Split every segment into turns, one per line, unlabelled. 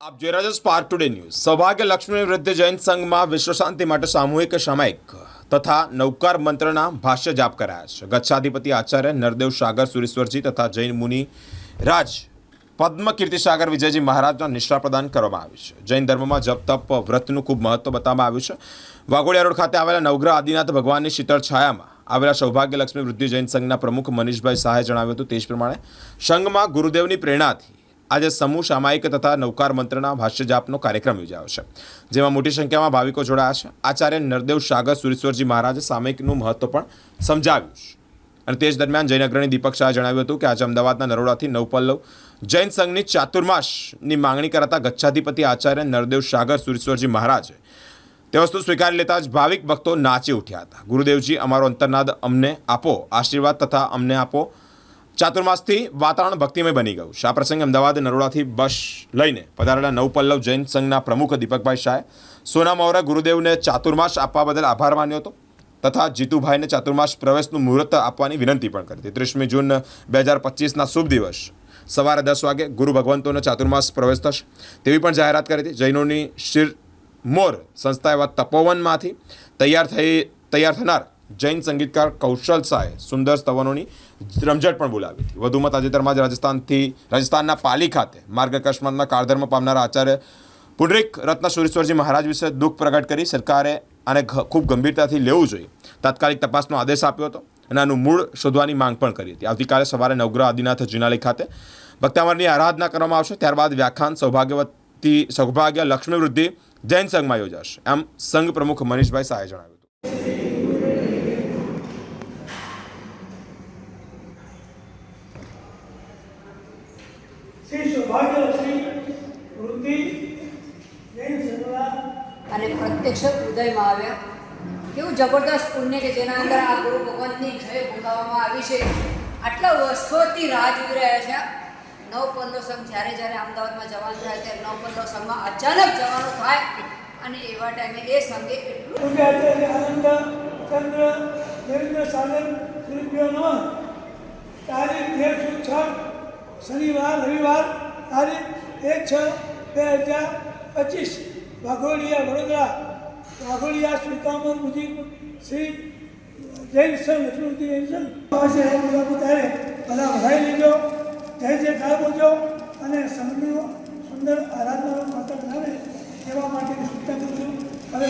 આપ જોઈ રહ્યા છો સ્પાર્ક ટુડે ન્યૂઝ સૌભાગ્ય લક્ષ્મી વૃદ્ધ જૈન સંઘમાં વિશ્વ શાંતિ માટે સામૂહિક સામાયિક તથા નૌકાર મંત્રના ભાષ્ય જાપ કરાયા છે. ગચ્છાધિપતિ આચાર્ય નરદેવ સાગર, સુરેશ્વરજી તથા જૈન મુનિ રાજ પદ્મ કીર્તિસાગર વિજયજી મહારાજના નિષ્ઠા પ્રદાન કરવામાં આવ્યું છે. જૈન ધર્મમાં જપ, તપ, વ્રતનું ખૂબ મહત્વ બતાવવામાં આવ્યું છે. વાઘોડિયા રોડ ખાતે આવેલા નવગ્રહ આદિનાથ ભગવાનની શીતળ છાયામાં આવેલા સૌભાગ્ય લક્ષ્મી વૃદ્ધિ જૈન સંઘના પ્રમુખ મનીષભાઈ શાહે જણાવ્યું હતું તે જ પ્રમાણે સંઘમાં ગુરુદેવની પ્રેરણાથી આજે સમૂહ સામાયિક તથા નૌકાર મંત્રના ભાષ્ય જાપનો કાર્યક્રમ યોજાયો છે, જેમાં મોટી સંખ્યામાં ભાવિકો જોડાયા છે. આચાર્ય નરદેવ સાગર સુરેશ્વરજી મહારાજે સામાયિકનું મહત્વ પણ સમજાવ્યું છે. અને તે જ દરમિયાન જૈન અગ્રણી દીપક શાહે જણાવ્યું હતું કે આજે અમદાવાદના નરોડાથી નવપલ્લવ જૈન સંઘની ચાતુર્માસની માંગણી કરાતા ગચ્છાધિપતિ આચાર્ય નરદેવ સાગર સુરેશ્વરજી મહારાજે તે વસ્તુ સ્વીકારી લેતા જ ભાવિક ભક્તો નાચી ઉઠ્યા હતા. ગુરુદેવજી, અમારો અંતરનાદ અમને આપો, આશીર્વાદ તથા અમને આપો ચાતુર્માસથી વાતાવરણ ભક્તિમય બની ગયું આ પ્રસંગે અમદાવાદ નરોડાથી બસ લઈને પધારેલા નવપલ્લવ જૈન સંઘના પ્રમુખ દીપકભાઈ શાહે સોના મોહરે ગુરુદેવને ચાતુર્માસ આપવા બદલ આભાર માન્યો હતો તથા જીતુભાઈને ચાતુર્માસ પ્રવેશનું મુહૂર્ત આપવાની વિનંતી પણ કરી હતી. ત્રીસમી જૂન બે હજાર પચીસના શુભ દિવસ. સવારે દસ વાગે ગુરુ ભગવંતોનો ચાતુર્માસ પ્રવેશ થશે તેવી પણ જાહેરાત કરી હતી. જૈનોની શિર મોર સંસ્થા એવા તપોવનમાંથી તૈયાર થઈ, તૈયાર થનાર જૈન સંગીતકાર કૌશલ શાહે સુંદર સ્તવનોની રમઝટ પણ બોલાવી હતી. વધુમાં તાજેતરમાં જ રાજસ્થાનથી, રાજસ્થાનના પાલી ખાતે માર્ગ અકસ્માતમાં કાળધર્મ પામનારા આચાર્ય પુંડરીક રત્ન સુરેશ્વરજી મહારાજ વિશે દુઃખ પ્રગટ કરી સરકારે આને ખૂબ ગંભીરતાથી લેવું જોઈએ. તાત્કાલિક તપાસનો આદેશ આપ્યો હતો અને આનું મૂળ શોધવાની માંગ પણ કરી હતી. આવતીકાલે સવારે નવગ્રહ આદિનાથ જિનાલય ખાતે ભક્તામરની આરાધના કરવામાં આવશે. ત્યારબાદ વ્યાખ્યાન સૌભાગ્યવતી, સૌભાગ્ય લક્ષ્મી વૃદ્ધિ જૈન સંઘમાં યોજાશે. એમ સંઘ પ્રમુખ મનીષભાઈ શાહે જણાવ્યું હતું
શ્રી સૌભાગ્યલક્ષ્મી વૃદ્ધિ જૈન સંઘના
અને હૃદયમાં આવ્યા. કેવું જબરદસ્ત પુણ્ય કે જેના અંદર આ ગુરુ ભગવંતની જય બોલાવવામાં આવી છે. આટલા વર્ષોથી રાહ જોઈ રહ્યા છે. નવ પંદર સંઘ જ્યારે જ્યારે અમદાવાદમાં જવાનું થાય ત્યારે નવ પંદર સંઘમાં અચાનક જવાનું થાય અને એવા ટાઈમે એ સંઘે એટલું
આનંદ ચંદ્ર દેવેન્દ્ર સાગર શ્રીભ્યો નમઃ તારીખ તેર છ? શનિવાર, રવિવાર. તારીખ એક છ, બે હજાર પચીસ. વાઘોડિયા, વડોદરા. વાઘોડિયા શ્રીકામર મુજી શ્રી જૈન સંઘ લક્ષ્મી જૈન સંઘ. પાસે બધા ત્યારે બધા વધારી લેજો, જય જય કાર બોલજો અને સંઘનું સુંદર આરાધના માતા બનાવે એવા માટેની સૂચના કરું છું. હવે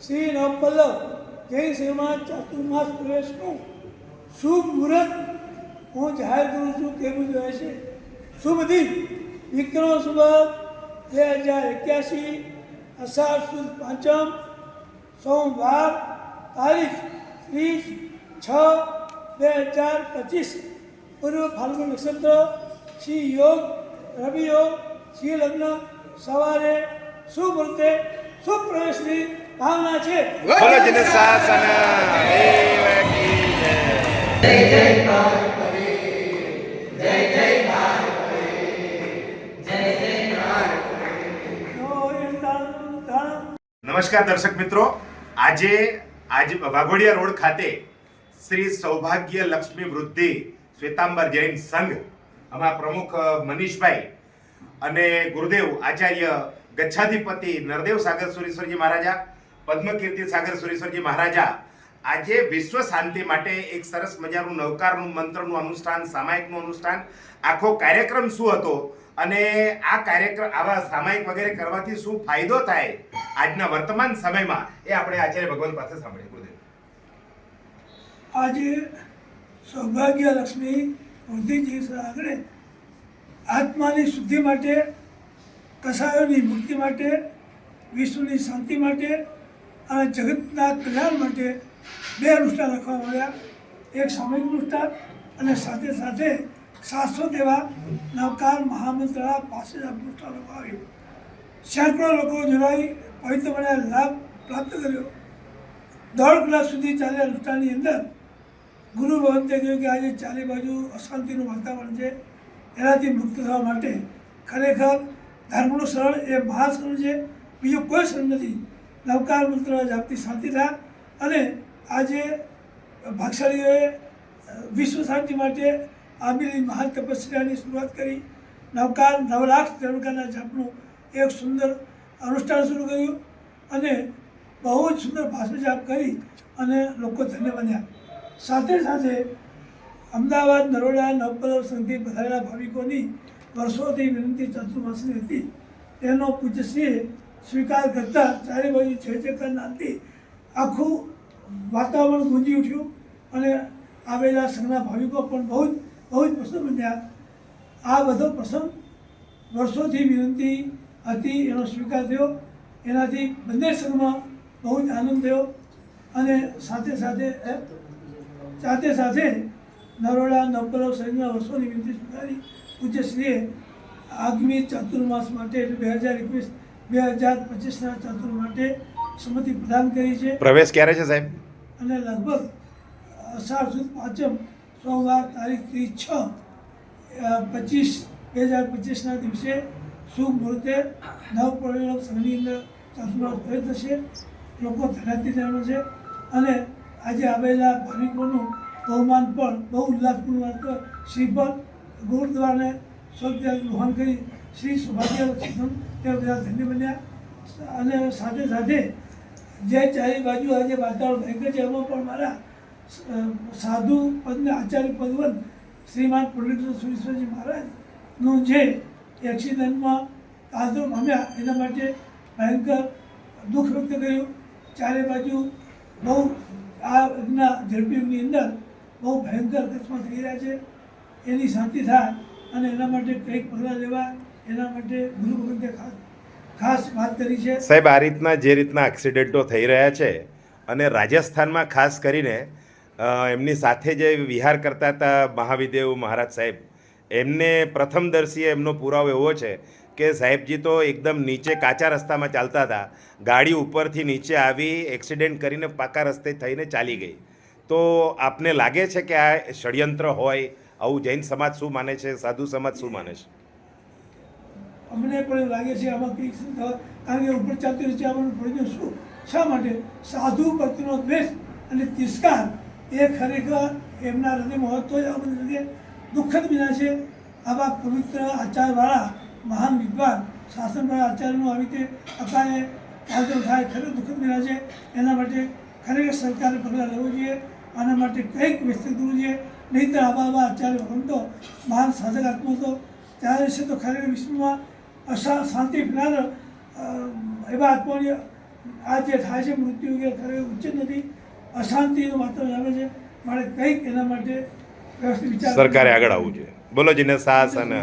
શ્રી નવપલ્લવ જૈન સેવા ચાતુર્માસ પ્રવેશનું શુભ મુહૂર્ત હું જાહેર કરું છું તે મુજબ રહેશે શુભ દિન વિક્રમ સુબહ બે હજાર એક્યાસી અષાઢ સુદ પાંચમ સોમવાર તારીખ ત્રીસ છ બે હજાર પચીસ પૂર્વ ફાલ્ગુન નક્ષત્ર શ્રી યોગ રવિ યોગ શ્રી લગ્ન સવારે શુભ વૃત્તે શુભ પ્રવેશની ભાવના છે.
બોલો જન શાસન જય. નમસ્કાર દર્શક મિત્રો. આજે આજ વાઘોડિયા રોડ ખાતે શ્રી સૌભાગ્ય લક્ષ્મી વૃદ્ધિ શ્વેતાંબર જૈન સંઘ અમારા પ્રમુખ મનીષભાઈ અને ગુરુદેવ આચાર્ય ગચ્છાધિપતિ નરદેવ સાગર સુરેશ્વરજી મહારાજા પદ્મકીર્તિ સાગર સુરેશ્વરજી મહારાજા, આજે વિશ્વ શાંતિ માટે એક સરસ મજાનું નવકારનું મંત્રનું અનુષ્ઠાન, સામાયિકનું અનુષ્ઠાન. આખો કાર્યક્રમ શું હતો અને આ કાર્યક્રમ આવા સામાયિક વગેરે કરવાથી શું ફાયદો થાય આજના વર્તમાન સમયમાં એ આપણે આચાર્ય ભગવાન પાસે સાંભળીએ. ગુરુદેવ.
આજે સૌભાગ્ય લક્ષ્મી મોદીજી આગળ આત્માની શુદ્ધિ માટે, કસાયોની મુક્તિ માટે, વિશ્વની શાંતિ માટે અને જગતના કલ્યાણ માટે બે અનુષ્ઠાન લખવામાં આવ્યા એક સામૂહિક અનુષ્ઠાન અને સાથે સાથે શાશ્વત એવા નવકાર મહામંત્રના પાસે અનુષ્ઠાન લખવા આવ્યું. સેંકડો લોકો જોડાઈ પવિત્ર બન્યા લાભ પ્રાપ્ત કર્યો. દોઢ કલાક સુધી ચાલે અનુષ્ઠાનની અંદર ગુરુ ભગવંતે કહ્યું કે આજે ચારે બાજુ અશાંતિનું વાતાવરણ છે. એનાથી મુક્ત થવા માટે ખરેખર ધર્મનું શરણ એ મહાશરણ છે. બીજું કોઈ શરણ નથી. નવકાર મંત્ર જાપતી શાંતિ થાય અને આજે ભાગશાળીઓએ વિશ્વ શાંતિ માટે આવેલી મહાન તપસ્યાની શરૂઆત કરી. નવકાર નવલાખ નવકારના જાપનું એક સુંદર અનુષ્ઠાન શરૂ કર્યું અને બહુ જ સુંદર ભાષણ જાપ કરી અને લોકો ધન્ય બન્યા. સાથે સાથે અમદાવાદ, નરોડા નવપલવ સંઘથી પધારેલા ભાવિકોની વર્ષોથી વિનંતી ચતુર્માસની હતી. તેનો પૂજ્યશ્રીએ સ્વીકાર કરતા ચારે બાજુ છે જયકાર નાદથી આખું વાતાવરણ ગુંજી ઉઠ્યું અને આવેલા સંઘના ભાવિકો પણ બહુ જ બહુ જ પ્રસન્ન બન્યા. આ બધો પ્રસંગ વર્ષોથી વિનંતી હતી, એનો સ્વીકાર થયો. એનાથી બંને સંઘમાં બહુ જ આનંદ થયો અને સાથે સાથે સાથે સાથે નરોડા નવપલવ સહિતના વર્ષોની વિનંતી સ્વીકારી. પૂજ્યશ્રીએ આગામી ચતુર્માસ માટે એટલે બે હજાર એકવીસ બે હજાર પચીસના ચતુર માટે સંમતિ પ્રદાન કરી છે.
પ્રવેશ ક્યારે છે સાહેબ?
અને લગભગ અષાઢ સુદ પાંચમ સોમવાર તારીખ ત્રીસ છ પચીસ બે હજાર પચીસના દિવસે શુભ મુહૂર્તે નવ પરિણામ સંઘની અંદર ચતુર્માસ ભેદ થશે. લોકો ધરાતી રહેવાનું છે. અને આજે આવેલા ભાવિકોનું બહુમાન પણ બહુ ઉલ્લાસપૂર્વક શ્રીફળ ગુરુદ્વારાને સ્વર્ગ વહન કરી શ્રી લક્ષ્મણ તે બધા ધન્ય બન્યા. અને સાથે સાથે જે ચારે બાજુ આજે વાતાવરણ ભયંકર છે, એમાં પણ મારા સાધુ પદને આચાર્ય પદવન શ્રીમાન પંડિત સુરેશ્વરજી મહારાજનું જે એક્સિડન્ટમાં કાદો પામ્યા, એના માટે ભયંકર દુઃખ વ્યક્ત કર્યું. ચારે બાજુ બહુ આ યુગના ઝડપીની અંદર બહુ ભયંકર અકસ્માત થઈ રહ્યા છે. એની શાંતિ થાય અને એના માટે કંઈક પગલાં લેવા એના માટે ગુરુ ખાસ વાત કરી છે.
સાહેબ, આ રીતના જે રીતના એક્સિડન્ટો થઈ રહ્યા છે અને રાજસ્થાનમાં ખાસ કરીને એમની સાથે જે વિહાર કરતા હતા મહાવિદેવ મહારાજ સાહેબ, એમને પ્રથમદર્શીએ એમનો પુરાવો એવો છે કે સાહેબજી તો એકદમ નીચે કાચા રસ્તામાં ચાલતા હતા, ગાડી ઉપરથી નીચે આવી એક્સિડન્ટ કરીને પાકા રસ્તે થઈને ચાલી ગઈ. તો આપને લાગે છે કે આ ષડયંત્ર હોય, આવું જૈન સમાજ શું માને છે, સાધુ સમાજ શું માને છે?
અમને પણ લાગે છે આમાં કંઈક કારણ કે ઉપર ચાલતી રહે છે આપણને પ્રયોજન શું? શા માટે? સાધુ પ્રત્યેનો દ્વેષ અને તિરસ્કાર એ ખરેખર એમના હૃદયમાં હોત તો જ દુઃખદ વિના છે. આવા પવિત્ર આચારવાળા, મહાન વિદ્વાન, શાસનવાળા આચાર્યનું આવી રીતે અકાળે આયોજન થાય, ખરેખર દુઃખદ વિના છે. એના માટે ખરેખર સરકારે પગલાં લેવું જોઈએ. આના માટે કંઈક વ્યસ્ત કરવું જોઈએ. નહીંતર આવા આવા આચાર્ય ભગવંતો મહાન સાધક આત્મા તો, ત્યારે છે તો ખરેખર વિશ્વમાં શાંતિ ફેલાર એવા આત્માની આ જે થાય છે મૃત્યુ કે ખરે ઉચ્ચ નથી અશાંતિનું વાતાવરણ આવે છે. મારે કંઈક એના માટે વ્યવસ્થિત વિચાર
સરકારે આગળ આવવું જોઈએ. બોલો જીને સાહસ અને